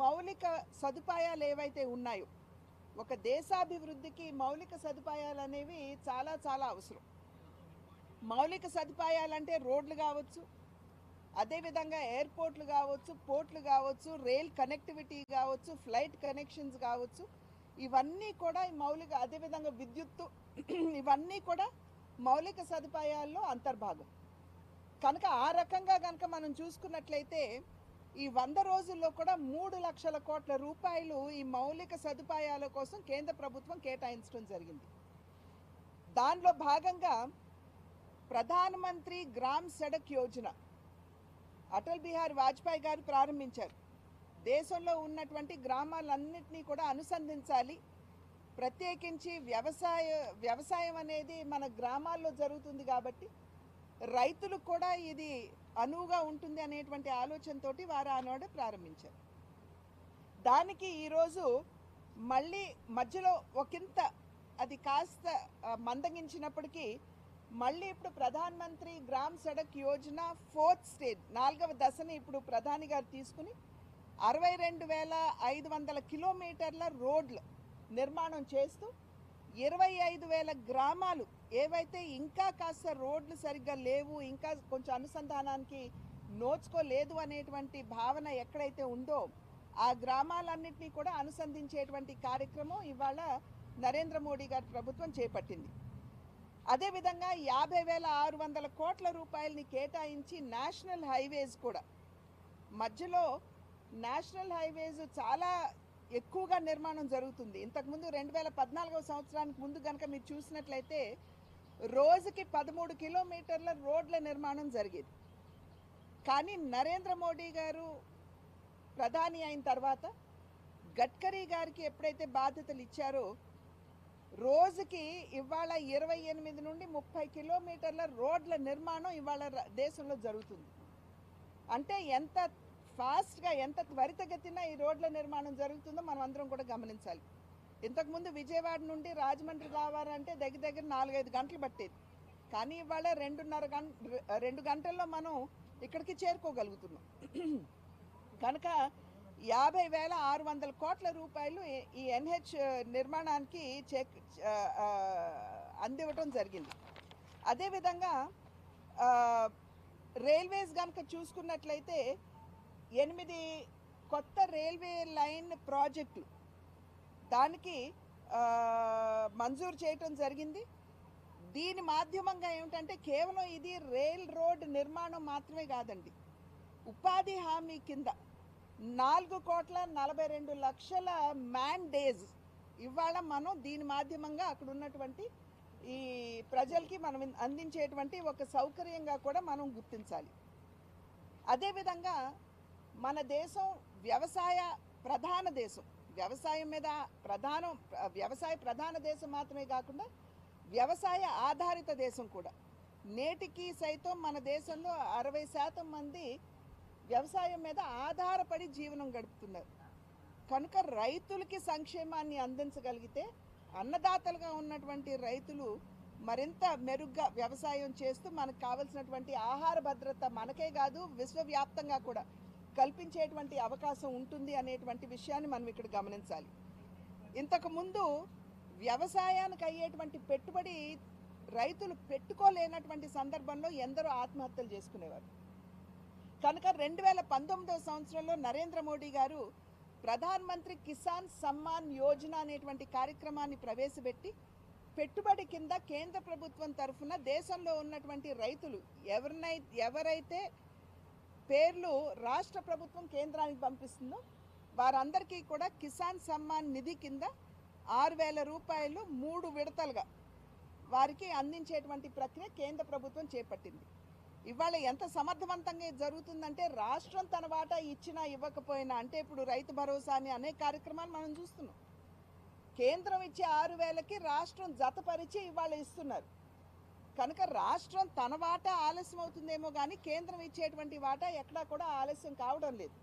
మౌలిక సదుపాయాలు ఏవైతే ఉన్నాయో ఒక దేశాభివృద్ధికి మౌలిక సదుపాయాలు అనేవి చాలా చాలా అవసరం. మౌలిక సదుపాయాలంటే రోడ్లు కావచ్చు అదేవిధంగా ఎయిర్పోర్ట్లు కావచ్చు పోర్ట్లు కావచ్చు రైల్ కనెక్టివిటీ కావచ్చు ఫ్లైట్ కనెక్షన్స్ కావచ్చు ఇవన్నీ కూడా మౌలిక అదేవిధంగా విద్యుత్తు ఇవన్నీ కూడా మౌలిక సదుపాయాల్లో అంతర్భాగం. కనుక ఆ రకంగా కనుక మనం చూసుకున్నట్లయితే ఈ వంద రోజుల్లో కూడా మూడు లక్షల కోట్ల రూపాయలు ఈ మౌలిక సదుపాయాల కోసం కేంద్ర ప్రభుత్వం కేటాయించడం జరిగింది. దానిలో భాగంగా ప్రధానమంత్రి గ్రామ్ సడక్ యోజన అటల్ బిహారీ వాజ్పేయి గారు ప్రారంభించారు. దేశంలో ఉన్నటువంటి గ్రామాలన్నింటినీ కూడా అనుసంధించాలి. ప్రత్యేకించి వ్యవసాయ వ్యవసాయం అనేది మన గ్రామాల్లో జరుగుతుంది కాబట్టి రైతులకు కూడా ఇది అనువుగా ఉంటుంది అనేటువంటి ఆలోచనతోటి వారు ఆనాడు ప్రారంభించారు. దానికి ఈరోజు మళ్ళీ మధ్యలో ఒకంత అది కాస్త మందగించినప్పటికీ మళ్ళీ ఇప్పుడు ప్రధాన్ మంత్రి గ్రామ్ సడక్ యోజన ఫోర్త్ స్టేజ్ నాలుగవ దశని ఇప్పుడు ప్రధాని గారు తీసుకుని అరవై రెండు వేల ఐదు వందల కిలోమీటర్ల రోడ్లు నిర్మాణం చేస్తూ ఇరవై ఐదు వేల గ్రామాలు ఏవైతే ఇంకా కాస్త రోడ్లు సరిగ్గా లేవు ఇంకా కొంచెం అనుసంధానానికి నోచుకోలేదు అనేటువంటి భావన ఎక్కడైతే ఉందో ఆ గ్రామాలన్నింటినీ కూడా అనుసంధించేటువంటి కార్యక్రమం ఇవాళ నరేంద్ర మోడీ గారి ప్రభుత్వం చేపట్టింది. అదేవిధంగా యాభై వేల ఆరు వందల కోట్ల రూపాయలని కేటాయించి నేషనల్ హైవేస్ కూడా. మధ్యలో నేషనల్ హైవేస్ చాలా ఎక్కువగా నిర్మాణం జరుగుతుంది. ఇంతకుముందు రెండు వేల పద్నాలుగవ సంవత్సరానికి ముందు కనుక మీరు చూసినట్లయితే రోజుకి పదమూడు కిలోమీటర్ల రోడ్ల నిర్మాణం జరిగేది. కానీ నరేంద్ర మోడీ గారు ప్రధాని అయిన తర్వాత గడ్కరీ గారికి ఎప్పుడైతే బాధ్యతలు ఇచ్చారో రోజుకి ఇవాళ ఇరవై ఎనిమిది నుండి ముప్పై కిలోమీటర్ల రోడ్ల నిర్మాణం ఇవాళ దేశంలో జరుగుతుంది. అంటే ఎంత ఫాస్ట్గా ఎంత త్వరితగతిన ఈ రోడ్ల నిర్మాణం జరుగుతుందో మనం అందరం కూడా గమనించాలి. ఇంతకుముందు విజయవాడ నుండి రాజమండ్రి రావాలంటే దగ్గర దగ్గర నాలుగైదు గంటలు పట్టేది. కానీ ఇవాళ రెండున్నర గంట రెండు గంటల్లో మనం ఇక్కడికి చేరుకోగలుగుతున్నాం. కనుక యాభై వేల ఆరు వందల కోట్ల రూపాయలు ఈ- ఎన్హెచ్ నిర్మాణానికి చెక్ అందివ్వటం జరిగింది. అదేవిధంగా రైల్వేస్ కనుక చూసుకున్నట్లయితే ఎనిమిది కొత్త రైల్వే లైన్ ప్రాజెక్టులు. దానికి మంజూరు చేయటం జరిగింది. దీని మాధ్యమంగా ఏమిటంటే కేవలం ఇది రైల్ రోడ్ నిర్మాణం మాత్రమే కాదండి. ఉపాధి హామీ కింద నాలుగు కోట్ల నలభై రెండు లక్షల మ్యాన్ డేస్ ఇవాళ మనం దీని మాధ్యమంగా అక్కడ ఉన్నటువంటి ఈ ప్రజలకి మనం అందించేటువంటి ఒక సౌకర్యంగా కూడా మనం గుర్తించాలి. అదేవిధంగా మన దేశం వ్యవసాయ ప్రధాన దేశం. వ్యవసాయం మీద ప్రధానం వ్యవసాయ ప్రధాన దేశం మాత్రమే కాకుండా వ్యవసాయ ఆధారిత దేశం కూడా. నేటికి సైతం మన దేశంలో అరవై శాతం మంది వ్యవసాయం మీద ఆధారపడి జీవనం గడుపుతున్నారు. కనుక రైతులకి సంక్షేమాన్ని అందించగలిగితే అన్నదాతలుగా ఉన్నటువంటి రైతులు మరింత మెరుగ్గా వ్యవసాయం చేస్తూ మనకు కావలసినటువంటి ఆహార భద్రత మనకే కాదు విశ్వవ్యాప్తంగా కూడా కల్పించేటువంటి అవకాశం ఉంటుంది అనేటువంటి విషయాన్ని మనం ఇక్కడ గమనించాలి. ఇంతకుముందు వ్యవసాయానికి అయ్యేటువంటి పెట్టుబడి రైతులు పెట్టుకోలేనటువంటి సందర్భంలో ఎందరో ఆత్మహత్యలు చేసుకునేవారు. కనుక రెండు వేల పంతొమ్మిదవ సంవత్సరంలో నరేంద్ర మోడీ గారు ప్రధానమంత్రి కిసాన్ సమ్మాన్ యోజన అనేటువంటి కార్యక్రమాన్ని ప్రవేశపెట్టి పెట్టుబడి కింద కేంద్ర ప్రభుత్వం తరఫున దేశంలో ఉన్నటువంటి రైతులు ఎవరినై ఎవరైతే పేర్లు రాష్ట్ర ప్రభుత్వం కేంద్రానికి పంపిస్తుందో వారందరికీ కూడా కిసాన్ సమ్మాన్ నిధి కింద ఆరు వేల రూపాయలు మూడు విడతలుగా వారికి అందించేటువంటి ప్రక్రియ కేంద్ర ప్రభుత్వం చేపట్టింది. ఇవాళ ఎంత సమర్థవంతంగా జరుగుతుందంటే రాష్ట్రం తన వాటా ఇచ్చినా ఇవ్వకపోయినా అంటే ఇప్పుడు రైతు భరోసా అని అనేక కార్యక్రమాలు మనం చూస్తున్నాం. కేంద్రం ఇచ్చే ఆరు వేలకి రాష్ట్రం జతపరిచి ఇవాళ ఇస్తున్నారు. కనుక రాష్ట్రం తన వాటా ఆలస్యం అవుతుందేమో కానీ కేంద్రం ఇచ్చేటువంటి వాటా ఎక్కడా కూడా ఆలస్యం కావడం లేదు.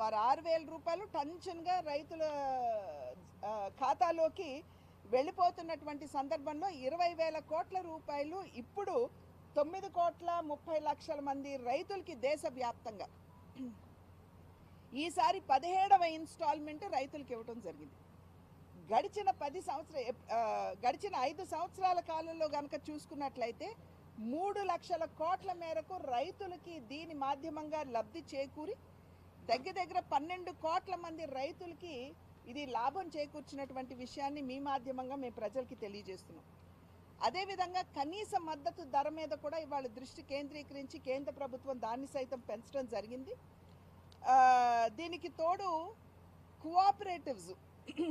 వారు ఆరు వేల రూపాయలు టెన్షన్గా రైతుల ఖాతాలోకి వెళ్ళిపోతున్నటువంటి సందర్భంలో ఇరవై వేల కోట్ల రూపాయలు ఇప్పుడు తొమ్మిది కోట్ల ముప్పై లక్షల మంది రైతులకి దేశవ్యాప్తంగా. ఈసారి పదిహేడవ ఇన్స్టాల్మెంట్ రైతులకు ఇవ్వడం జరిగింది. గడిచిన పది సంవత్సర గడిచిన ఐదు సంవత్సరాల కాలంలో కనుక చూసుకున్నట్లయితే మూడు లక్షల కోట్ల మేరకు రైతులకి దీని మాధ్యమంగా లబ్ధి చేకూరి దగ్గర దగ్గర పన్నెండు కోట్ల మంది రైతులకి ఇది లాభం చేకూర్చినటువంటి విషయాన్ని మీ మాధ్యమంగా మేము ప్రజలకి తెలియజేస్తున్నాం. అదేవిధంగా కనీస మద్దతు ధర మీద కూడా ఇవాళ దృష్టి కేంద్రీకరించి కేంద్ర ప్రభుత్వం దాన్ని సైతం పెంచడం జరిగింది. దీనికి తోడు కోఆపరేటివ్స్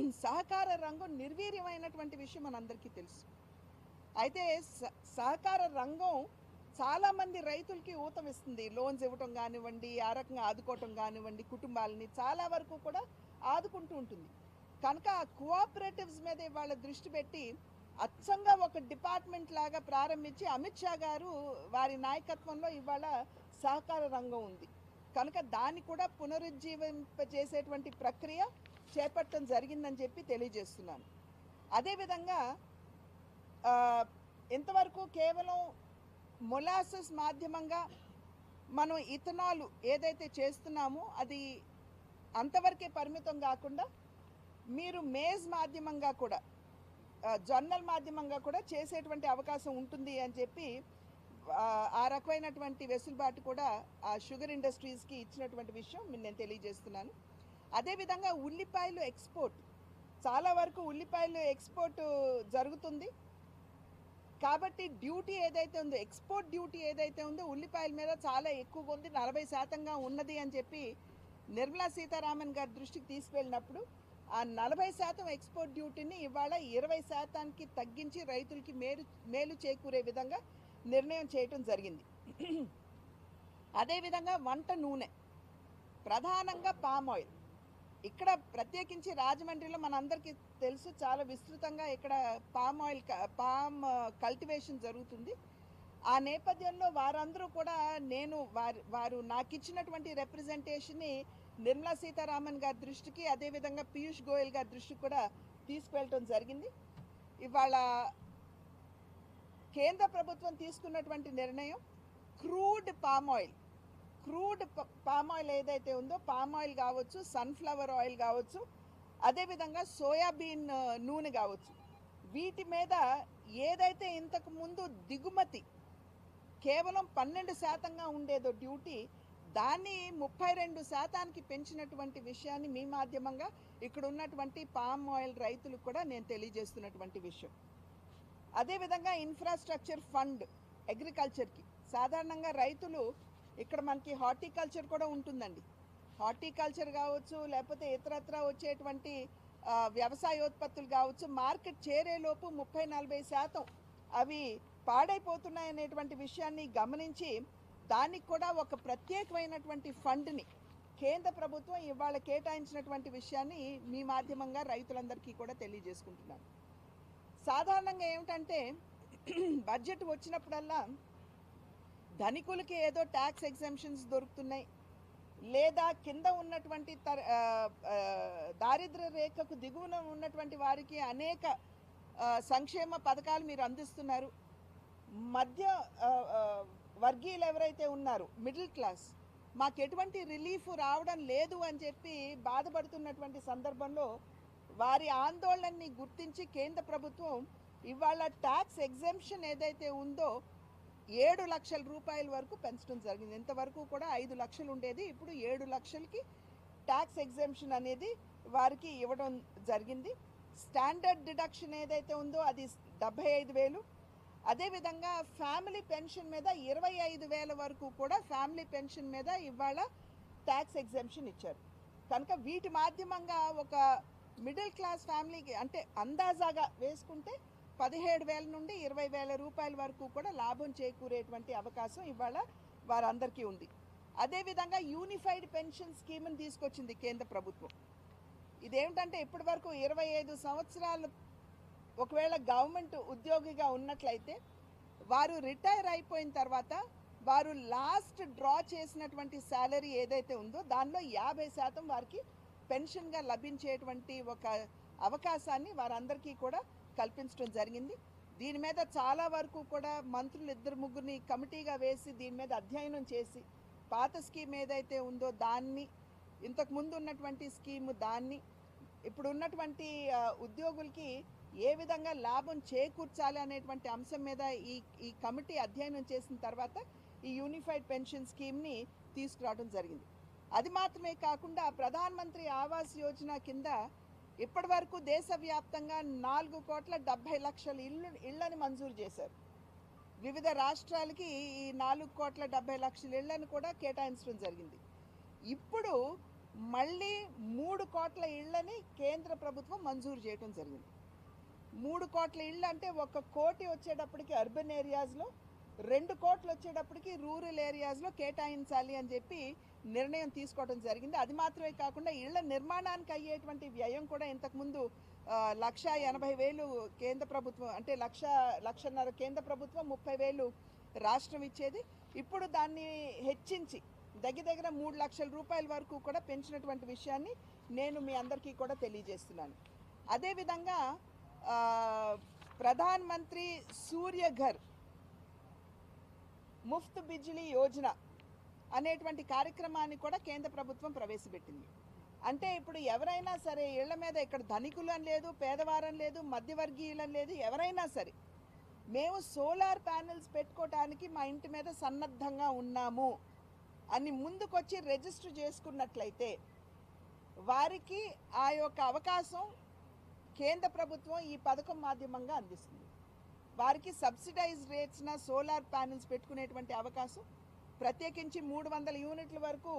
సహకార రంగం నిర్వీర్యమైనటువంటి విషయం మనందరికీ తెలుసు. అయితే స- సహకార రంగం చాలామంది రైతులకి ఊతం ఇస్తుంది లోన్స్ ఇవ్వటం కానివ్వండి ఆ రకంగా ఆదుకోవటం కానివ్వండి కుటుంబాలని చాలా వరకు కూడా ఆదుకుంటూ ఉంటుంది. కనుక ఆ కోఆపరేటివ్స్ మీద ఇవాళ దృష్టి పెట్టి అచ్చంగా ఒక డిపార్ట్మెంట్ లాగా ప్రారంభించి అమిత్ షా గారు వారి నాయకత్వంలో ఇవాళ సహకార రంగం ఉంది. కనుక దాన్ని కూడా పునరుజ్జీవింపజేసేటువంటి ప్రక్రియ చేపట్టడం జరిగిందని చెప్పి తెలియజేస్తున్నాను. అదేవిధంగా ఇంతవరకు కేవలం మొలాసస్ మాధ్యమంగా మనం ఇథనాల్ ఏదైతే చేస్తున్నామో అది అంతవరకే పరిమితం కాకుండా మీరు మేజ్ మాధ్యమంగా కూడా జర్నల్ మాధ్యమంగా కూడా చేసేటువంటి అవకాశం ఉంటుంది అని చెప్పి ఆ, ఆ రకమైనటువంటి వెసులుబాటు కూడా ఆ షుగర్ ఇండస్ట్రీస్కి ఇచ్చినటువంటి విషయం నేను తెలియజేస్తున్నాను. అదేవిధంగా ఉల్లిపాయలు ఎక్స్పోర్ట్ చాలా వరకు ఉల్లిపాయలు ఎక్స్పోర్ట్ జరుగుతుంది. కాబట్టి డ్యూటీ ఏదైతే ఉందో ఎక్స్పోర్ట్ డ్యూటీ ఏదైతే ఉందో ఉల్లిపాయల మీద చాలా ఎక్కువగా ఉంది నలభై శాతంగా ఉన్నది అని చెప్పి నిర్మలా సీతారామన్ గారి దృష్టికి తీసుకెళ్ళినప్పుడు ఆ నలభై శాతం ఎక్స్పోర్ట్ డ్యూటీని ఇవాళ ఇరవై శాతానికి తగ్గించి రైతులకి మేలు మేలు చేకూరే విధంగా నిర్ణయం చేయటం జరిగింది. అదేవిధంగా వంట నూనె. ప్రధానంగా పామ్ ఆయిల్. ఇక్కడ ప్రత్యేకించి రాజమండ్రిలో మనందరికీ తెలుసు చాలా విస్తృతంగా ఇక్కడ పామ్ ఆయిల్ పామ్ కల్టివేషన్ జరుగుతుంది. ఆ నేపథ్యంలో వారందరూ కూడా నేను వారి వారు నాకు ఇచ్చినటువంటి రిప్రజెంటేషన్ని నిర్మలా సీతారామన్ గారి దృష్టికి అదేవిధంగా పీయూష్ గోయల్ గారి దృష్టికి కూడా తీసుకువెళ్ళటం జరిగింది. ఇవాళ కేంద్ర ప్రభుత్వం తీసుకున్నటువంటి నిర్ణయం crude palm oil crude palm oil ఏదైతే ఉందో పామ్ ఆయిల్ కావచ్చు సన్ఫ్లవర్ ఆయిల్ కావచ్చు అదేవిధంగా సోయాబీన్ నూనె కావచ్చు. వీటి మీద ఏదైతే ఇంతకు ముందు దిగుమతి కేవలం పన్నెండు శాతంగా ఉండేదో డ్యూటీ దాన్ని ముప్పై రెండు శాతానికి పెంచినటువంటి విషయాన్ని మీ మాధ్యమంగా ఇక్కడ ఉన్నటువంటి పామ్ ఆయిల్ రైతులకు కూడా నేను తెలియజేస్తున్నటువంటి విషయం. అదేవిధంగా ఇన్ఫ్రాస్ట్రక్చర్ ఫండ్ అగ్రికల్చర్కి. సాధారణంగా రైతులు ఇక్కడ మనకి హార్టికల్చర్ కూడా ఉంటుందండి. హార్టికల్చర్ కావచ్చు లేకపోతే ఇతరత్ర వచ్చేటువంటి వ్యవసాయోత్పత్తులు కావచ్చు మార్కెట్ చేరేలోపు ముప్పై నలభై శాతం అవి పాడైపోతున్నాయి అనేటువంటి విషయాన్ని గమనించి దానికి కూడా ఒక ప్రత్యేకమైనటువంటి ఫండ్ని కేంద్ర ప్రభుత్వం ఇవాళ కేటాయించినటువంటి విషయాన్ని మీ మాధ్యమంగా రైతులందరికీ కూడా తెలియజేసుకుంటున్నాను. సాధారణంగా ఏమిటంటే బడ్జెట్ వచ్చినప్పుడల్లా ధనికులకి ఏదో ట్యాక్స్ ఎగ్జామ్షన్స్ దొరుకుతున్నాయి. లేదా కింద ఉన్నటువంటి తర దారిద్ర రేఖకు దిగువన ఉన్నటువంటి వారికి అనేక సంక్షేమ పథకాలు మీరు అందిస్తున్నారు. మధ్య వర్గీయులు ఎవరైతే ఉన్నారు మిడిల్ క్లాస్ మాకు ఎటువంటి రిలీఫ్ రావడం లేదు అని చెప్పి బాధపడుతున్నటువంటి సందర్భంలో వారి ఆందోళనని గుర్తించి కేంద్ర ప్రభుత్వం ఇవాళ ట్యాక్స్ ఎగ్జామ్షన్ ఏదైతే ఉందో ఏడు లక్షల రూపాయల వరకు పెంచడం జరిగింది. ఇంతవరకు కూడా ఐదు లక్షలు ఉండేది. ఇప్పుడు ఏడు లక్షలకి ట్యాక్స్ ఎగ్జామ్షన్ అనేది వారికి ఇవ్వడం జరిగింది. స్టాండర్డ్ డిడక్షన్ ఏదైతే ఉందో అది డెబ్బై ఐదు వేలు. అదేవిధంగా ఫ్యామిలీ పెన్షన్ మీద ఇరవై ఐదు వేల వరకు కూడా ఫ్యామిలీ పెన్షన్ మీద ఇవాళ ట్యాక్స్ ఎగ్జామ్షన్ ఇచ్చారు. కనుక వీటి మాధ్యమంగా ఒక మిడిల్ క్లాస్ ఫ్యామిలీకి అంటే అందాజాగా వేసుకుంటే పదిహేడు వేల నుండి ఇరవై వేల రూపాయల వరకు కూడా లాభం చేకూరేటువంటి అవకాశం ఇవాళ వారందరికీ ఉంది. అదేవిధంగా యూనిఫైడ్ పెన్షన్ స్కీమ్ని తీసుకొచ్చింది కేంద్ర ప్రభుత్వం. ఇదేమిటంటే ఇప్పటి వరకు ఇరవై ఐదు సంవత్సరాలు ఒకవేళ గవర్నమెంట్ ఉద్యోగిగా ఉన్నట్లయితే వారు రిటైర్ అయిపోయిన తర్వాత వారు లాస్ట్ డ్రా చేసినటువంటి శాలరీ ఏదైతే ఉందో దానిలో యాభై శాతం వారికి పెన్షన్గా లభించేటువంటి ఒక అవకాశాన్ని వారందరికీ కూడా కల్పించడం జరిగింది. దీని మీద చాలా వరకు కూడా మంత్రులు ఇద్దరు ముగ్గురిని కమిటీగా వేసి దీని మీద అధ్యయనం చేసి పాత స్కీమ్ ఏదైతే ఉందో దాన్ని ఇంతకు ముందు ఉన్నటువంటి స్కీము దాన్ని ఇప్పుడు ఉన్నటువంటి ఉద్యోగులకి ఏ విధంగా లాభం చేకూర్చాలి అనేటువంటి అంశం మీద ఈ ఈ కమిటీ అధ్యయనం చేసిన తర్వాత ఈ యూనిఫైడ్ పెన్షన్ స్కీమ్ని తీసుకురావడం జరిగింది. అది మాత్రమే కాకుండా ప్రధానమంత్రి ఆవాస్ యోజన కింద ఇప్పటి వరకు దేశవ్యాప్తంగా నాలుగు కోట్ల డెబ్బై లక్షల ఇళ్ళు ఇళ్ళను మంజూరు చేశారు. వివిధ రాష్ట్రాలకి ఈ నాలుగు కోట్ల డెబ్బై లక్షల ఇళ్ళను కూడా కేటాయించడం జరిగింది. ఇప్పుడు మళ్ళీ మూడు కోట్ల ఇళ్ళని కేంద్ర ప్రభుత్వం మంజూరు చేయడం జరిగింది. మూడు కోట్ల ఇళ్ళు అంటే ఒక కోటి వచ్చేటప్పటికి అర్బన్ ఏరియాస్లో రెండు కోట్లు వచ్చేటప్పటికి రూరల్ ఏరియాస్లో కేటాయించాలి అని చెప్పి నిర్ణయం తీసుకోవడం జరిగింది. అది మాత్రమే కాకుండా ఇళ్ళ నిర్మాణానికి అయ్యేటువంటి వ్యయం కూడా ఇంతకుముందు లక్ష ఎనభై వేలు కేంద్ర ప్రభుత్వం అంటే లక్ష లక్షన్నర కేంద్ర ప్రభుత్వం ముప్పై వేలు రాష్ట్రం ఇచ్చేది. ఇప్పుడు దాన్ని హెచ్చించి దగ్గర దగ్గర మూడు లక్షల రూపాయల వరకు కూడా పెంచినటువంటి విషయాన్ని నేను మీ అందరికీ కూడా తెలియజేస్తున్నాను. అదేవిధంగా ప్రధానమంత్రి మంత్రి సూర్యఘర్ ముఫ్త్ బిజ్లీ యోజన అనేటువంటి కార్యక్రమాన్ని కూడా కేంద్ర ప్రభుత్వం ప్రవేశపెట్టింది. అంటే ఇప్పుడు ఎవరైనా సరే ఇళ్ళ మీద ఇక్కడ ధనికులు అని లేదు పేదవారం లేదు మధ్యవర్గీయులని లేదు ఎవరైనా సరే మేము సోలార్ ప్యానెల్స్ పెట్టుకోవటానికి మా ఇంటి మీద సన్నద్ధంగా ఉన్నాము అని ముందుకొచ్చి రిజిస్టర్ చేసుకున్నట్లయితే వారికి ఆ యొక్క అవకాశం కేంద్ర ప్రభుత్వం ఈ పథకం మాధ్యమంగా అందిస్తుంది. వారికి సబ్సిడైజ్ రేట్స్న సోలార్ ప్యానెల్స్ పెట్టుకునేటువంటి అవకాశం ప్రత్యేకించి మూడు వందల యూనిట్ల వరకు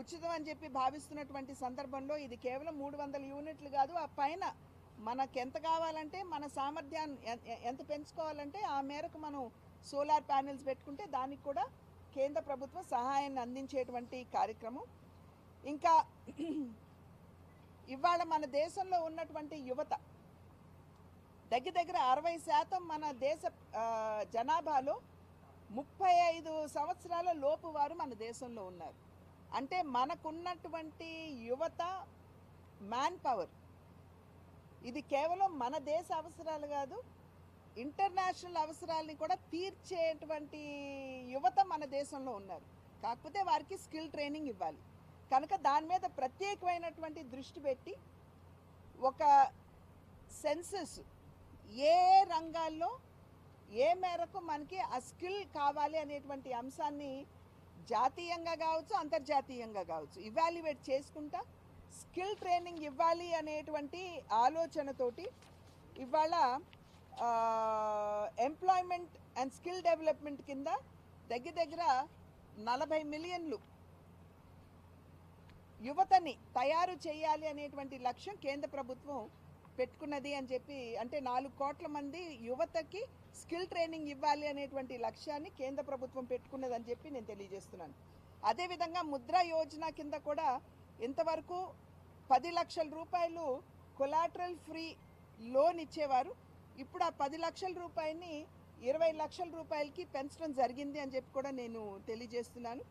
ఉచితం అని చెప్పి భావిస్తున్నటువంటి సందర్భంలో ఇది కేవలం మూడు వందల యూనిట్లు కాదు ఆ పైన మనకు ఎంత కావాలంటే మన సామర్థ్యాన్ని ఎంత పెంచుకోవాలంటే ఆ మేరకు మనం సోలార్ ప్యానెల్స్ పెట్టుకుంటే దానికి కూడా కేంద్ర ప్రభుత్వం సహాయాన్ని అందించేటువంటి కార్యక్రమం. ఇంకా ఇవాళ మన దేశంలో ఉన్నటువంటి యువత దగ్గర దగ్గర అరవై శాతం మన దేశ జనాభాలో ముప్పై ఐదు సంవత్సరాల లోపు వారు మన దేశంలో ఉన్నారు. అంటే మనకున్నటువంటి యువత మ్యాన్ పవర్. ఇది కేవలం మన దేశ అవసరాలు కాదు ఇంటర్నేషనల్ అవసరాలని కూడా తీర్చేటువంటి యువత మన దేశంలో ఉన్నారు. కాకపోతే వారికి స్కిల్ ట్రైనింగ్ ఇవ్వాలి. కనుక దాని మీద ప్రత్యేకమైనటువంటి దృష్టి పెట్టి ఒక సెన్సెస్ ఏ రంగాల్లో ఏ మేరకు మనకి ఆ స్కిల్ కావాలి అనేటువంటి అంశాన్ని జాతీయంగా కావచ్చు అంతర్జాతీయంగా కావచ్చు ఇవాల్యువేట్ చేసుకుంటా స్కిల్ ట్రైనింగ్ ఇవ్వాలి అనేటువంటి ఆలోచనతోటి ఇవాళ ఎంప్లాయ్మెంట్ అండ్ స్కిల్ డెవలప్మెంట్ కింద దగ్గర దగ్గర నలభై మిలియన్లు యువతని తయారు చేయాలి అనేటువంటి లక్ష్యం కేంద్ర ప్రభుత్వం పెట్టుకున్నది అని చెప్పి అంటే నాలుగు కోట్ల మంది యువతకి స్కిల్ ట్రైనింగ్ ఇవ్వాలి అనేటువంటి లక్ష్యాన్ని కేంద్ర ప్రభుత్వం పెట్టుకున్నది అని చెప్పి నేను తెలియజేస్తున్నాను. అదేవిధంగా ముద్రా యోజన కింద కూడా ఇంతవరకు పది లక్షల రూపాయలు కొలాటరల్ ఫ్రీ లోన్ ఇచ్చేవారు. ఇప్పుడు ఆ పది లక్షల రూపాయలని ఇరవై లక్షల రూపాయలకి పెంచడం జరిగింది అని చెప్పి కూడా నేను తెలియజేస్తున్నాను.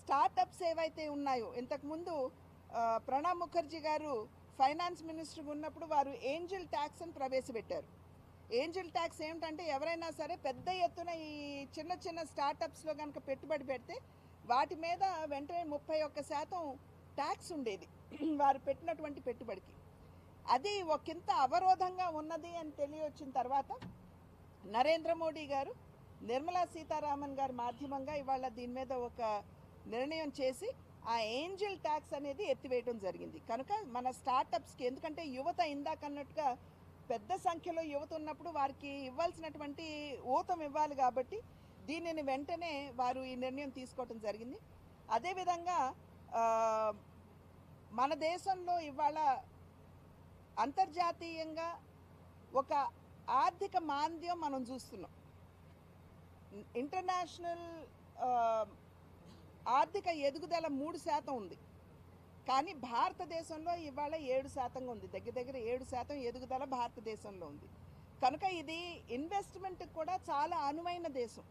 స్టార్టప్స్ ఏవైతే ఉన్నాయో ఇంతకుముందు ప్రణబ్ ముఖర్జీ గారు ఫైనాన్స్ మినిస్టర్గా ఉన్నప్పుడు వారు ఏంజిల్ ట్యాక్స్ అని ప్రవేశపెట్టారు. ఏంజిల్ ట్యాక్స్ ఏమిటంటే ఎవరైనా సరే పెద్ద ఎత్తున ఈ చిన్న చిన్న స్టార్టప్స్లో కనుక పెట్టుబడి పెడితే వాటి మీద వెంటనే ముప్పై ఒక్క శాతం ట్యాక్స్ ఉండేది. వారు పెట్టినటువంటి పెట్టుబడికి. అది ఒకంత అవరోధంగా ఉన్నది అని తెలియవచ్చిన తర్వాత నరేంద్ర మోడీ గారు నిర్మలా సీతారామన్ గారి మాధ్యమంగా ఇవాళ దీని మీద ఒక నిర్ణయం చేసి ఆ ఏంజల్ ట్యాక్స్ అనేది ఎత్తివేయడం జరిగింది. కనుక మన స్టార్టప్స్కి ఎందుకంటే యువత ఇందాక అన్నట్టుగా పెద్ద సంఖ్యలో యువత ఉన్నప్పుడు వారికి ఇవ్వాల్సినటువంటి ఊతం ఇవ్వాలి కాబట్టి దీనిని వెంటనే వారు ఈ నిర్ణయం తీసుకోవటం జరిగింది. అదేవిధంగా మన దేశంలో ఇవాళ అంతర్జాతీయంగా ఒక ఆర్థిక మాంద్యం మనం చూస్తున్నాం. ఇంటర్నేషనల్ ఆర్థిక ఎదుగుదల మూడు శాతం ఉంది. కానీ భారతదేశంలో ఇవాళ ఏడు శాతంగా ఉంది. దగ్గర దగ్గర ఏడు శాతం ఎదుగుదల భారతదేశంలో ఉంది. కనుక ఇది ఇన్వెస్ట్మెంట్ కూడా చాలా అనువైన దేశం.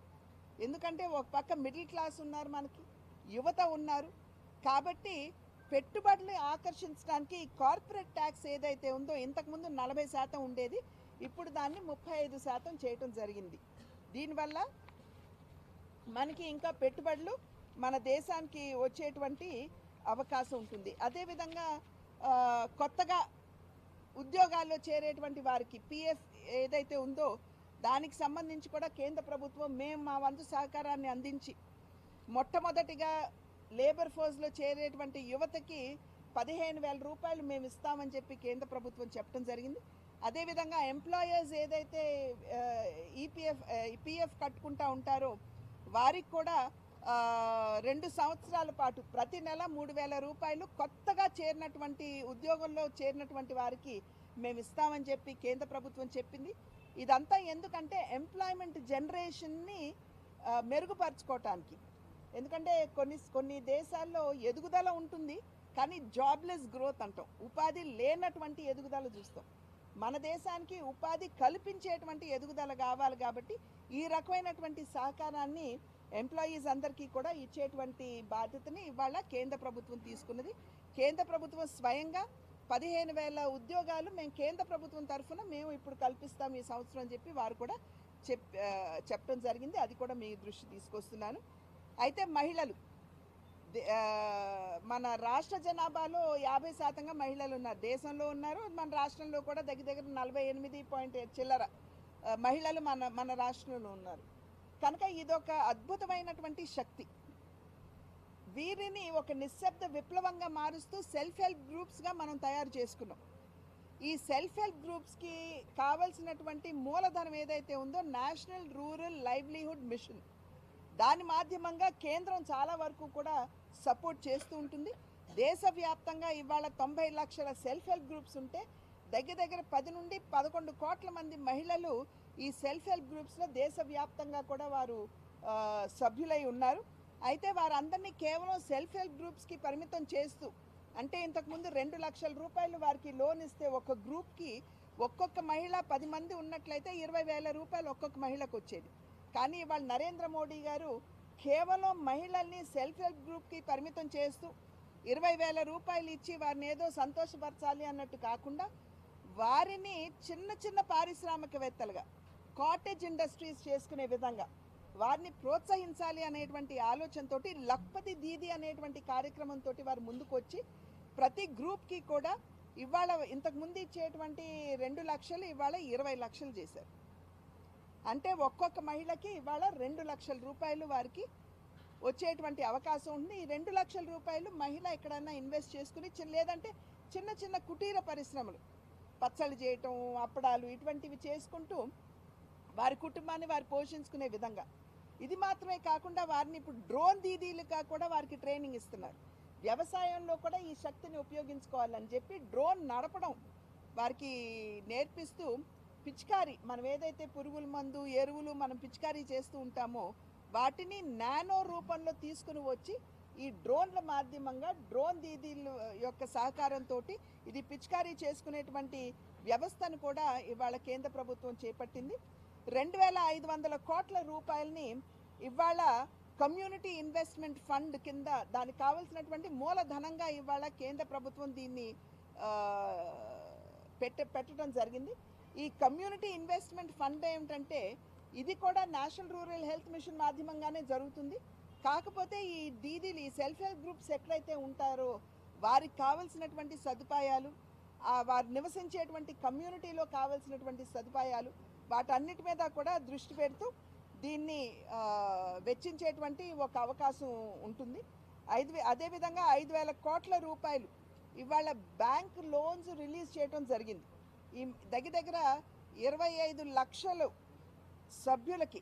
ఎందుకంటే ఒక పక్క మిడిల్ క్లాస్ ఉన్నారు మనకి యువత ఉన్నారు. కాబట్టి పెట్టుబడులు ఆకర్షించడానికి కార్పొరేట్ ట్యాక్స్ ఏదైతే ఉందో ఇంతకుముందు నలభై శాతం ఉండేది ఇప్పుడు దాన్ని ముప్పై ఐదు శాతం చేయటం జరిగింది. దీనివల్ల మనకి ఇంకా పెట్టుబడులు మన దేశానికి వచ్చేటువంటి అవకాశం ఉంటుంది. అదేవిధంగా కొత్తగా ఉద్యోగాల్లో చేరేటువంటి వారికి పిఎఫ్ ఏదైతే ఉందో దానికి సంబంధించి కూడా కేంద్ర ప్రభుత్వం మేము మా వంతు సహకారాన్ని అందించి మొట్టమొదటిగా లేబర్ ఫోర్స్లో చేరేటువంటి యువతకి పదిహేను వేల రూపాయలు మేము ఇస్తామని చెప్పి కేంద్ర ప్రభుత్వం చెప్పడం జరిగింది. అదేవిధంగా ఎంప్లాయర్స్ ఏదైతే ఈపీఎఫ్ పిఎఫ్ కట్టుకుంటా ఉంటారో వారికి కూడా రెండు సంవత్సరాల పాటు ప్రతి నెల మూడు వేల రూపాయలు కొత్తగా చేరినటువంటి ఉద్యోగంలో చేరినటువంటి వారికి మేము ఇస్తామని చెప్పి కేంద్ర ప్రభుత్వం చెప్పింది. ఇదంతా ఎందుకంటే ఎంప్లాయ్మెంట్ జనరేషన్ని మెరుగుపరచుకోవటానికి ఎందుకంటే కొన్ని కొన్ని దేశాల్లో ఎదుగుదల ఉంటుంది కానీ జాబ్లెస్ గ్రోత్ అంటాం. ఉపాధి లేనటువంటి ఎదుగుదల చూస్తాం. మన దేశానికి ఉపాధి కల్పించేటువంటి ఎదుగుదల కావాలి కాబట్టి ఈ రకమైనటువంటి సహకారాన్ని ఎంప్లాయీస్ అందరికీ కూడా ఇచ్చేటువంటి బాధ్యతని ఇవాళ కేంద్ర ప్రభుత్వం తీసుకున్నది. కేంద్ర ప్రభుత్వం స్వయంగా పదిహేను వేల ఉద్యోగాలు మేము కేంద్ర ప్రభుత్వం తరఫున మేము ఇప్పుడు కల్పిస్తాం ఈ సంవత్సరం అని చెప్పి వారు కూడా చెప్ చెప్పడం జరిగింది. అది కూడా మీ దృష్టి తీసుకొస్తున్నాను. అయితే మహిళలు మన రాష్ట్ర జనాభాలో యాభై శాతంగా మహిళలు ఉన్నారు. దేశంలో ఉన్నారు. మన రాష్ట్రంలో కూడా దగ్గర దగ్గర నలభై ఎనిమిది పాయింట్ చిల్లర మహిళలు మన మన రాష్ట్రంలో ఉన్నారు. కనుక ఇదొక అద్భుతమైనటువంటి శక్తి. వీరిని ఒక నిశ్శబ్ద విప్లవంగా మారుస్తూ సెల్ఫ్ హెల్ప్ గ్రూప్స్గా మనం తయారు చేసుకున్నాం. ఈ సెల్ఫ్ హెల్ప్ గ్రూప్స్కి కావలసినటువంటి మూలధనం ఏదైతే ఉందో నేషనల్ రూరల్ లైవ్లీహుడ్ మిషన్. దాని మాధ్యమంగా కేంద్రం చాలా వరకు కూడా సపోర్ట్ చేస్తూ ఉంటుంది. దేశవ్యాప్తంగా ఇవాళ తొంభై లక్షల సెల్ఫ్ హెల్ప్ గ్రూప్స్ ఉంటే దగ్గర దగ్గర పది నుండి పదకొండు కోట్ల మంది మహిళలు ఈ సెల్ఫ్ హెల్ప్ గ్రూప్స్లో దేశవ్యాప్తంగా కూడా వారు సభ్యులై ఉన్నారు. అయితే వారందరినీ కేవలం సెల్ఫ్ హెల్ప్ గ్రూప్స్కి పరిమితం చేస్తూ అంటే ఇంతకుముందు రెండు లక్షల రూపాయలు వారికి లోన్ ఇస్తే ఒక గ్రూప్కి ఒక్కొక్క మహిళ పది మంది ఉన్నట్లయితే ఇరవై వేల రూపాయలు ఒక్కొక్క మహిళకు వచ్చేది. కానీ ఇవాళ నరేంద్ర మోడీ గారు కేవలం మహిళల్ని సెల్ఫ్ హెల్ప్ గ్రూప్కి పరిమితం చేస్తూ ఇరవై వేల రూపాయలు ఇచ్చి వారిని ఏదో సంతోషపరచాలి అన్నట్టు కాకుండా వారిని చిన్న చిన్న పారిశ్రామికవేత్తలుగా కాటేజ్ ఇండస్ట్రీస్ చేసుకునే విధంగా వారిని ప్రోత్సహించాలి అనేటువంటి ఆలోచనతోటి లక్పతి దీది అనేటువంటి కార్యక్రమంతో వారు ముందుకు వచ్చి ప్రతి గ్రూప్కి కూడా ఇవాళ ఇంతకుముందు ఇచ్చేటువంటి రెండు లక్షలు ఇవాళ ఇరవై లక్షలు చేశారు. అంటే ఒక్కొక్క మహిళకి ఇవాళ రెండు లక్షల రూపాయలు వారికి వచ్చేటువంటి అవకాశం ఉంది. ఈ రెండు లక్షల రూపాయలు మహిళ ఎక్కడన్నా ఇన్వెస్ట్ చేసుకుని లేదంటే చిన్న చిన్న కుటీర పరిశ్రమలు పచ్చళ్ళు చేయటం అప్పడాలు ఇటువంటివి చేసుకుంటూ వారి కుటుంబాన్ని వారు పోషించుకునే విధంగా. ఇది మాత్రమే కాకుండా వారిని ఇప్పుడు డ్రోన్ దీదీలుగా కూడా వారికి ట్రైనింగ్ ఇస్తున్నారు. వ్యవసాయంలో కూడా ఈ శక్తిని ఉపయోగించుకోవాలని చెప్పి డ్రోన్ నడపడం వారికి నేర్పిస్తూ పిచికారీ మనం ఏదైతే పురుగుల మందు ఎరువులు మనం పిచికారీ చేస్తూ ఉంటామో వాటిని నానో రూపంలో తీసుకుని వచ్చి ఈ డ్రోన్ల మాధ్యమంగా డ్రోన్ దీదీల యొక్క సహకారంతో ఇది పిచికారీ చేసుకునేటువంటి వ్యవస్థను కూడా ఇవాళ కేంద్ర ప్రభుత్వం చేపట్టింది. రెండు వేల ఐదు వందల కోట్ల రూపాయలని ఇవాళ కమ్యూనిటీ ఇన్వెస్ట్మెంట్ ఫండ్ కింద దానికి కావలసినటువంటి మూలధనంగా ఇవాళ కేంద్ర ప్రభుత్వం దీన్ని పెట్ట పెట్టడం జరిగింది. ఈ కమ్యూనిటీ ఇన్వెస్ట్మెంట్ ఫండ్ ఏమిటంటే ఇది కూడా నేషనల్ రూరల్ హెల్త్ మిషన్ మాధ్యమంగానే జరుగుతుంది. కాకపోతే ఈ దీదీలు ఈ సెల్ఫ్ హెల్ప్ గ్రూప్స్ ఎక్కడైతే ఉంటారో వారికి కావలసినటువంటి సదుపాయాలు వారు నివసించేటువంటి కమ్యూనిటీలో కావలసినటువంటి సదుపాయాలు వాటన్నిటి మీద కూడా దృష్టి పెడుతూ దీన్ని వెచ్చించేటువంటి ఒక అవకాశం ఉంటుంది. ఐదు వే- అదేవిధంగా ఐదు వేల కోట్ల రూపాయలు ఇవాళ బ్యాంక్ లోన్స్ రిలీజ్ చేయడం జరిగింది. ఈ దగ్గర దగ్గర ఇరవై ఐదు లక్షలు సభ్యులకి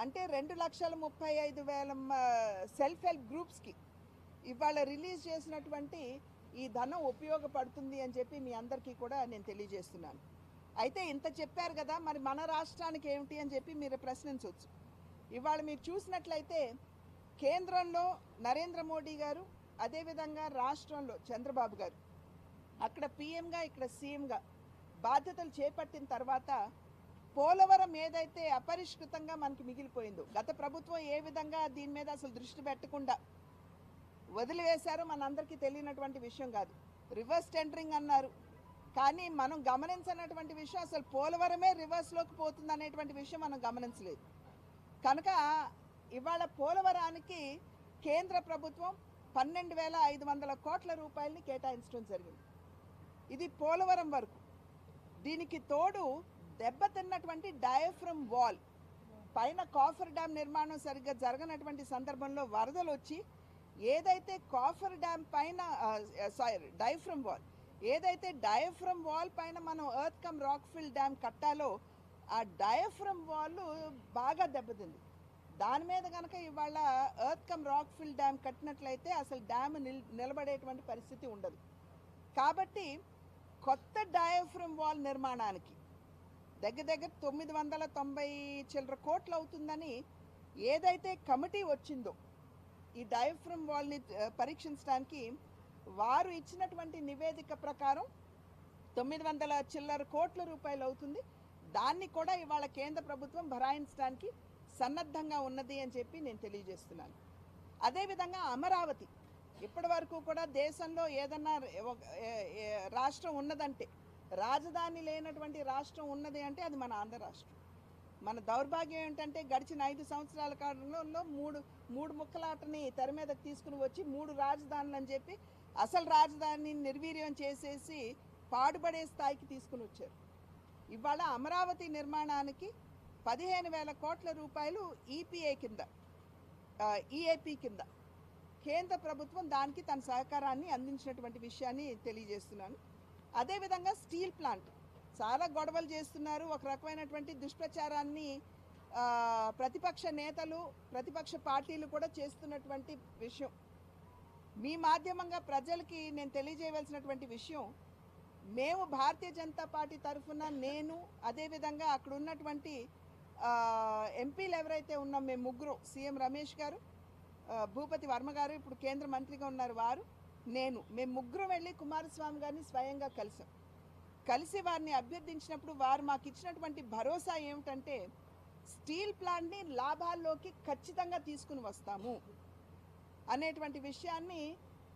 అంటే రెండు లక్షల ముప్పై ఐదు వేల సెల్ఫ్ హెల్ప్ గ్రూప్స్కి ఇవాళ రిలీజ్ చేసినటువంటి ఈ ధనం ఉపయోగపడుతుంది అని చెప్పి మీ అందరికీ కూడా నేను తెలియజేస్తున్నాను. అయితే ఇంత చెప్పారు కదా మరి మన రాష్ట్రానికి ఏమిటి అని చెప్పి మీరు ప్రశ్నించవచ్చు. ఇవాళ మీరు చూసినట్లయితే కేంద్రంలో నరేంద్ర మోడీ గారు అదేవిధంగా రాష్ట్రంలో చంద్రబాబు గారు. అక్కడ పీఎంగా ఇక్కడ సీఎంగా బాధ్యతలు చేపట్టిన తర్వాత పోలవరం ఏదైతే అపరిష్కృతంగా మనకి మిగిలిపోయిందో గత ప్రభుత్వం ఏ విధంగా దీని మీద అసలు దృష్టి పెట్టకుండా వదిలివేశారో మనందరికీ తెలియనటువంటి విషయం కాదు. రివర్స్ టెండరింగ్ అన్నారు. కానీ మనం గమనించినటువంటి విషయం అసలు పోలవరమే రివర్స్లోకి పోతుంది అనేటువంటి విషయం మనం గమనించలేదు. కనుక ఇవాళ పోలవరానికి కేంద్ర ప్రభుత్వం పన్నెండు వేల ఐదు వందల కోట్ల రూపాయలని కేటాయించడం జరిగింది. ఇది పోలవరం వరకు. దీనికి తోడు దెబ్బతిన్నటువంటి డయఫ్రమ్ వాల్ పైన కాఫర్ డ్యామ్ నిర్మాణం సరిగ్గా జరగనటువంటి సందర్భంలో వరదలు వచ్చి ఏదైతే కాఫర్ డ్యామ్ పైన సారీ డయాఫ్రమ్ వాల్ ఏదైతే డయాఫ్రమ్ వాల్ పైన మనం earth cum rock fill dam కట్టాలో ఆ డయాఫ్రమ్ వాల్ బాగా దెబ్బతింది. దాని మీద కనుక ఇవాళ earth cum rock fill dam కట్టినట్లయితే అసలు డ్యామ్ నిల్ నిలబడేటువంటి పరిస్థితి ఉండదు. కాబట్టి కొత్త డయాఫ్రమ్ వాల్ నిర్మాణానికి దగ్గర దగ్గర తొమ్మిది వందల తొంభై చిల్లర కోట్లు అవుతుందని ఏదైతే కమిటీ వచ్చిందో ఈ డయాఫ్రమ్ వాల్ని పరీక్షించడానికి వారు ఇచ్చినటువంటి నివేదిక ప్రకారం తొమ్మిది వందల చిల్లర కోట్ల రూపాయలు అవుతుంది. దాన్ని కూడా ఇవాళ కేంద్ర ప్రభుత్వం భరాయించడానికి సన్నద్ధంగా ఉన్నది అని చెప్పి నేను తెలియజేస్తున్నాను. అదేవిధంగా అమరావతి ఇప్పటి వరకు కూడా దేశంలో ఏదన్నా రాష్ట్రం ఉన్నదంటే రాజధాని లేనటువంటి రాష్ట్రం ఉన్నది అంటే అది మన ఆంధ్ర రాష్ట్రం. మన దౌర్భాగ్యం ఏంటంటే గడిచిన ఐదు సంవత్సరాల కాలంలో మూడు మూడు ముక్కలాటని తెర మీదకి తీసుకుని వచ్చి మూడు రాజధానులు అని చెప్పి అసలు రాజధానిని నిర్వీర్యం చేసేసి పాడుపడే స్థాయికి తీసుకుని వచ్చారు. ఇవాళ అమరావతి నిర్మాణానికి పదిహేను వేల కోట్ల రూపాయలు ఈపీఏ కింద ఈఏపీ కింద కేంద్ర ప్రభుత్వం దానికి తన సహకారాన్ని అందించినటువంటి విషయాన్ని తెలియజేస్తున్నాను. అదేవిధంగా స్టీల్ ప్లాంట్ చాలా గొడవలు చేస్తున్నారు. ఒక రకమైనటువంటి దుష్ప్రచారాన్ని ప్రతిపక్ష నేతలు ప్రతిపక్ష పార్టీలు కూడా చేస్తున్నటువంటి విషయం. మీ మాధ్యమంగా ప్రజలకి నేను తెలియజేయవలసినటువంటి విషయం మేము భారతీయ జనతా పార్టీ తరఫున నేను అదేవిధంగా అక్కడ ఉన్నటువంటి ఎంపీలు ఎవరైతే ఉన్నాం మేము ముగ్గురు సీఎం రమేష్ గారు భూపతి వర్మ గారు ఇప్పుడు కేంద్ర మంత్రిగా ఉన్నారు వారు నేను మేము ముగ్గురు వెళ్ళి కుమారస్వామి గారిని స్వయంగా కలిసాం. కలిసి వారిని అభ్యర్థించినప్పుడు వారు మాకు ఇచ్చినటువంటి భరోసా ఏమిటంటే స్టీల్ ప్లాంట్ని లాభాల్లోకి ఖచ్చితంగా తీసుకుని వస్తాము. అనేటువంటి విషయాన్ని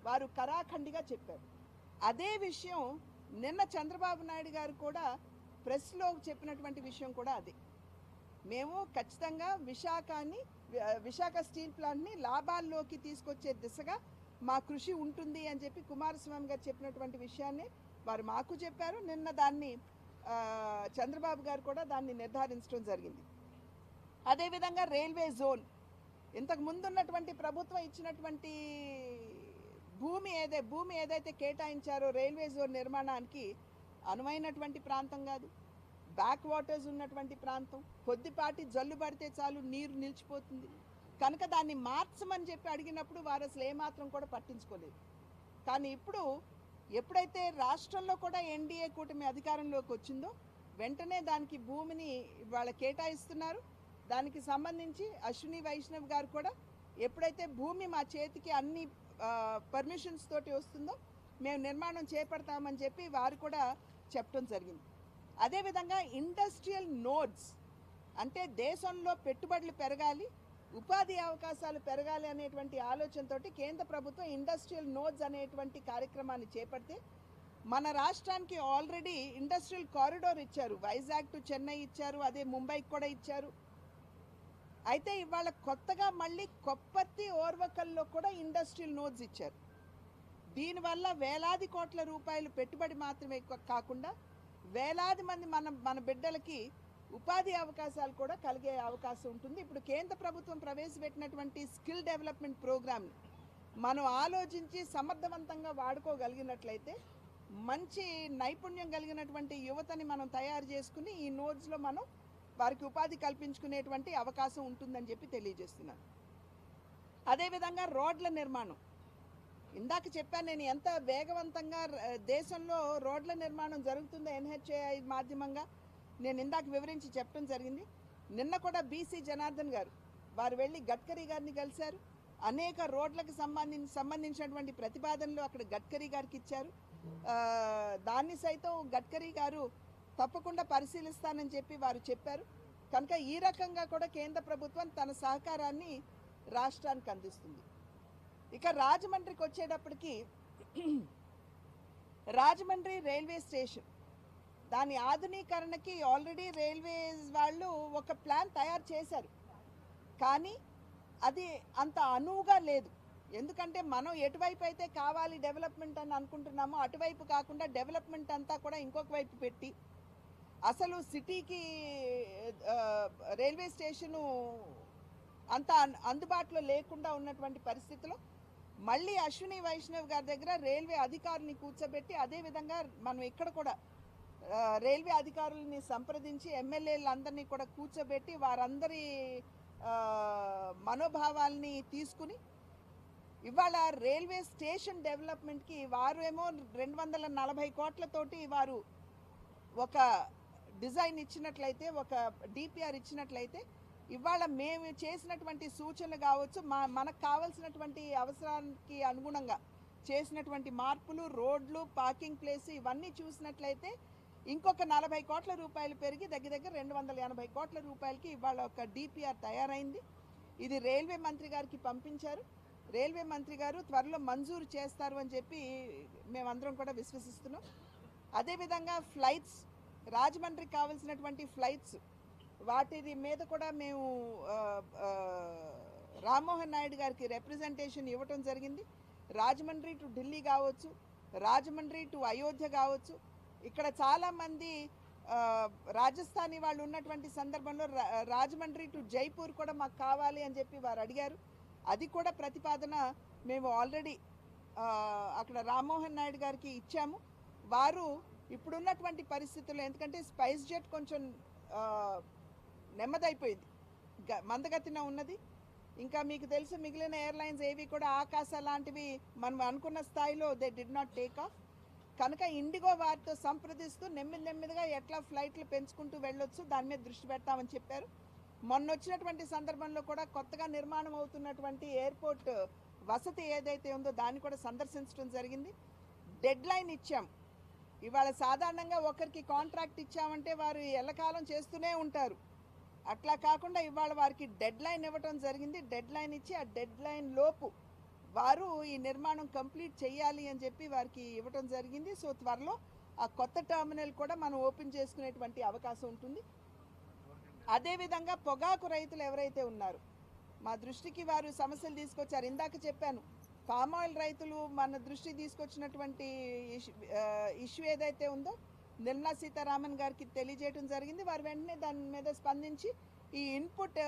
వారు కరాఖండిగా చెప్పారు. అదే విషయం నిన్న చంద్రబాబు నాయుడు గారు కూడా ప్రెస్లో చెప్పినటువంటి విషయం కూడా అదే. మేము ఖచ్చితంగా విశాఖని విశాఖ స్టీల్ ప్లాంట్ని లాభాల్లోకి తీసుకొచ్చే దిశగా మా కృషి ఉంటుంది అని చెప్పి కుమారస్వామి గారు చెప్పినటువంటి విషయాన్ని వారు మాకు చెప్పారు. నిన్న దాన్ని చంద్రబాబు గారు కూడా దాన్ని నిర్ధారించడం జరిగింది. అదేవిధంగా రైల్వే జోన్ ఇంతకు ముందున్నటువంటి ప్రభుత్వం ఇచ్చినటువంటి భూమి ఏదే భూమి ఏదైతే కేటాయించారో రైల్వే జోన్ నిర్మాణానికి అనువైనటువంటి ప్రాంతం కాదు. బ్యాక్ వాటర్స్ ఉన్నటువంటి ప్రాంతం. కొద్దిపాటి జల్లు పడితే చాలు నీరు నిలిచిపోతుంది. కనుక దాన్ని మార్చమని చెప్పి అడిగినప్పుడు వారు అసలు ఏమాత్రం కూడా పట్టించుకోలేదు. కానీ ఇప్పుడు ఎప్పుడైతే రాష్ట్రంలో కూడా ఎన్డీఏ కూటమి అధికారంలోకి వచ్చిందో వెంటనే దానికి భూమిని వాళ్ళ కేటాయిస్తున్నారు. దానికి సంబంధించి అశ్విని వైష్ణవ్ గారు కూడా ఎప్పుడైతే భూమి మా చేతికి అన్ని పర్మిషన్స్ తోటి వస్తుందో మేము నిర్మాణం చేపడతామని చెప్పి వారు కూడా చెప్పడం జరిగింది. అదేవిధంగా ఇండస్ట్రియల్ నోడ్స్ అంటే దేశంలో పెట్టుబడులు పెరగాలి ఉపాధి అవకాశాలు పెరగాలి అనేటువంటి ఆలోచనతోటి కేంద్ర ప్రభుత్వం ఇండస్ట్రియల్ నోడ్స్ అనేటువంటి కార్యక్రమాన్ని చేపడితే మన రాష్ట్రానికి ఆల్రెడీ ఇండస్ట్రియల్ కారిడోర్ ఇచ్చారు. వైజాగ్ టు చెన్నై ఇచ్చారు అదే ముంబైకి కూడా ఇచ్చారు. అయితే ఇవాళ కొత్తగా మళ్ళీ కొప్పత్తి ఓర్వకల్లో కూడా ఇండస్ట్రియల్ నోడ్స్ ఇచ్చారు. దీనివల్ల వేలాది కోట్ల రూపాయలు పెట్టుబడి మాత్రమే కాకుండా వేలాది మంది మన మన బిడ్డలకి ఉపాధి అవకాశాలు కూడా కలిగే అవకాశం ఉంటుంది. ఇప్పుడు కేంద్ర ప్రభుత్వం ప్రవేశపెట్టినటువంటి స్కిల్ డెవలప్మెంట్ ప్రోగ్రామ్ని మనం ఆలోచించి సమర్థవంతంగా వాడుకోగలిగినట్లయితే మంచి నైపుణ్యం కలిగినటువంటి యువతని మనం తయారు చేసుకుని ఈ నోట్స్లో మనం వారికి ఉపాధి కల్పించుకునేటువంటి అవకాశం ఉంటుందని చెప్పి తెలియజేస్తున్నాను. అదేవిధంగా రోడ్ల నిర్మాణం. ఇందాక చెప్పాను నేను ఎంత వేగవంతంగా దేశంలో రోడ్ల నిర్మాణం జరుగుతుందో ఎన్హెచ్ఏఐ మాధ్యమంగా నేను ఇందాక వివరించి చెప్పడం జరిగింది. నిన్న కూడా బీసీ జనార్దన్ గారు వారు వెళ్ళి గడ్కరీ గారిని కలిశారు. అనేక రోడ్లకు సంబంధించి సంబంధించినటువంటి ప్రతిపాదనలు అక్కడ గడ్కరీ గారికి ఇచ్చారు. దాన్ని సైతం గడ్కరీ గారు తప్పకుండా పరిశీలిస్తానని చెప్పి వారు చెప్పారు. కనుక ఈ రకంగా కూడా కేంద్ర ప్రభుత్వం తన సహకారాన్ని రాష్ట్రానికి అందిస్తుంది. ఇక రాజమండ్రికి వచ్చేటప్పటికి రాజమండ్రి రైల్వే స్టేషన్. దాని ఆధునీకరణకి ఆల్రెడీ రైల్వేస్ వాళ్ళు ఒక ప్లాన్ తయారు చేశారు. కానీ అది అంత అనువుగా లేదు. ఎందుకంటే మనం ఎటువైపు అయితే కావాలి డెవలప్మెంట్ అని అనుకుంటున్నామో అటువైపు కాకుండా డెవలప్మెంట్ అంతా కూడా ఇంకొక వైపు పెట్టి అసలు సిటీకి రైల్వే స్టేషను అంత అందుబాటులో లేకుండా ఉన్నటువంటి పరిస్థితిలో మళ్ళీ అశ్విని వైష్ణవ్ గారి దగ్గర రైల్వే అధికారిని కూర్చోబెట్టి అదేవిధంగా మనం ఇక్కడ కూడా రైల్వే అధికారులని సంప్రదించి ఎమ్మెల్యేలందరినీ కూడా కూర్చోబెట్టి వారందరి మనోభావాల్ని తీసుకుని ఇవాళ రైల్వే స్టేషన్ డెవలప్మెంట్కి వారు ఏమో రెండు వందల నలభై కోట్లతోటి వారు ఒక డిజైన్ ఇచ్చినట్లయితే ఒక డిపిఆర్ ఇచ్చినట్లయితే ఇవాళ మేము చేసినటువంటి సూచనలు కావచ్చు మా మనకు కావాల్సినటువంటి అవసరానికి అనుగుణంగా చేసినటువంటి మార్పులు రోడ్లు పార్కింగ్ ప్లేస్ ఇవన్నీ చూసినట్లయితే ఇంకొక నలభై కోట్ల రూపాయలు పెరిగి దగ్గర దగ్గర రెండు వందల ఎనభై కోట్ల రూపాయలకి ఇవాళ ఒక డిపిఆర్ తయారైంది. ఇది రైల్వే మంత్రి గారికి పంపించారు. రైల్వే మంత్రి గారు త్వరలో మంజూరు చేస్తారు అని చెప్పి మేమందరం కూడా విశ్వసిస్తున్నాం. అదేవిధంగా ఫ్లైట్స్ రాజమండ్రికి కావాల్సినటువంటి ఫ్లైట్స్ వాటి మీద కూడా మేము రామ్మోహన్ నాయుడు గారికి రిప్రజెంటేషన్ ఇవ్వటం జరిగింది. రాజమండ్రి టు ఢిల్లీ కావచ్చు రాజమండ్రి టు అయోధ్య కావచ్చు ఇక్కడ చాలామంది రాజస్థానీ వాళ్ళు ఉన్నటువంటి సందర్భంలో రా- రాజమండ్రి టు జైపూర్ కూడా మాకు కావాలి అని చెప్పి వారు అడిగారు. అది కూడా ప్రతిపాదన మేము ఆల్రెడీ అక్కడ రామ్మోహన్ నాయుడు గారికి ఇచ్చాము. వారు ఇప్పుడున్నటువంటి పరిస్థితుల్లో ఎందుకంటే స్పైస్ జెట్ కొంచెం నెమ్మదైపోయింది. గ- మందగతిన ఉన్నది. ఇంకా మీకు తెలుసు మిగిలిన ఎయిర్లైన్స్ ఏవి కూడా ఆకాశ లాంటివి మనం అనుకున్న స్థాయిలో they did not take off కనుక ఇండిగో వారితో సంప్రదిస్తూ నెమ్మది నెమ్మదిగా ఎట్లా ఫ్లైట్లు పెంచుకుంటూ వెళ్ళొచ్చు దాని మీద దృష్టి పెడతామని చెప్పారు. మొన్న వచ్చినటువంటి సందర్భంలో కూడా కొత్తగా నిర్మాణం అవుతున్నటువంటి ఎయిర్పోర్ట్ వసతి ఏదైతే ఉందో దాన్ని కూడా సందర్శించడం జరిగింది. డెడ్ లైన్ ఇచ్చాం. ఇవాళ సాధారణంగా ఒకరికి కాంట్రాక్ట్ ఇచ్చామంటే వారు ఎల్లకాలం చేస్తూనే ఉంటారు. అట్లా కాకుండా ఇవాళ వారికి డెడ్ లైన్ ఇవ్వటం జరిగింది. డెడ్ లైన్ ఇచ్చి ఆ డెడ్ లైన్ లోపు వారు ఈ నిర్మాణం కంప్లీట్ చేయాలి అని చెప్పి వారికి ఇవ్వటం జరిగింది. సో త్వరలో ఆ కొత్త టర్మినల్ కూడా మనం ఓపెన్ చేసుకునేటువంటి అవకాశం ఉంటుంది. అదేవిధంగా పొగాకు రైతులు ఎవరైతే ఉన్నారు మా దృష్టికి వారు సమస్యలు తీసుకొచ్చారు. ఇందాక చెప్పాను పామ్ ఆయిల్ రైతులు మన దృష్టి తీసుకొచ్చినటువంటి ఇష్యూ ఏదైతే ఉందో నిర్మలా సీతారామన్ గారికి తెలియజేయడం జరిగింది. వారు వెంటనే దాని మీద స్పందించి ఈ ఇన్పుట్